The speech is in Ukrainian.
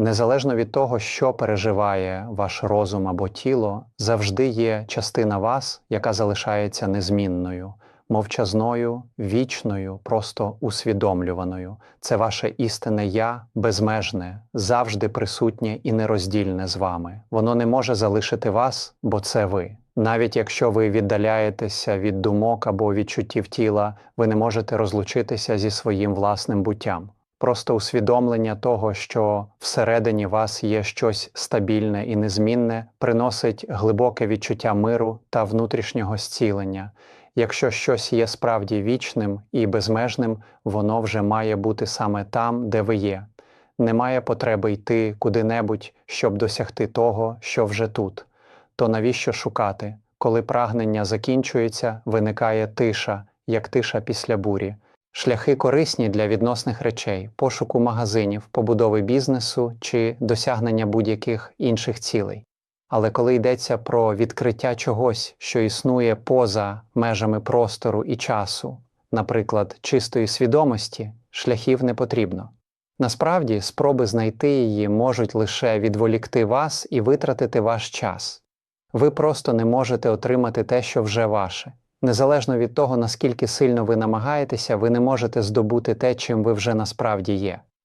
Незалежно від того, що переживає ваш розум або тіло, завжди є частина вас, яка залишається незмінною, мовчазною, вічною, просто усвідомлюваною. Це ваше істинне я, безмежне, завжди присутнє і нероздільне з вами. Воно не може залишити вас, бо це ви. Навіть якщо ви віддаляєтеся від думок або відчуттів тіла, ви не можете розлучитися зі своїм власним буттям. Просто усвідомлення того, що всередині вас є щось стабільне і незмінне, приносить глибоке відчуття миру та внутрішнього зцілення. Якщо щось є справді вічним і безмежним, воно вже має бути саме там, де ви є. Немає потреби йти куди-небудь, щоб досягти того, що вже тут. То навіщо шукати? Коли прагнення закінчується, виникає тиша, як тиша після бурі. Шляхи корисні для відносних речей, пошуку магазинів, побудови бізнесу чи досягнення будь-яких інших цілей. Але коли йдеться про відкриття чогось, що існує поза межами простору і часу, наприклад, чистої свідомості, шляхів не потрібно. Насправді, спроби знайти її можуть лише відволікти вас і витратити ваш час. Ви просто не можете отримати те, що вже ваше. Незалежно від того, наскільки сильно ви намагаєтеся, ви не можете здобути те, чим ви вже насправді є.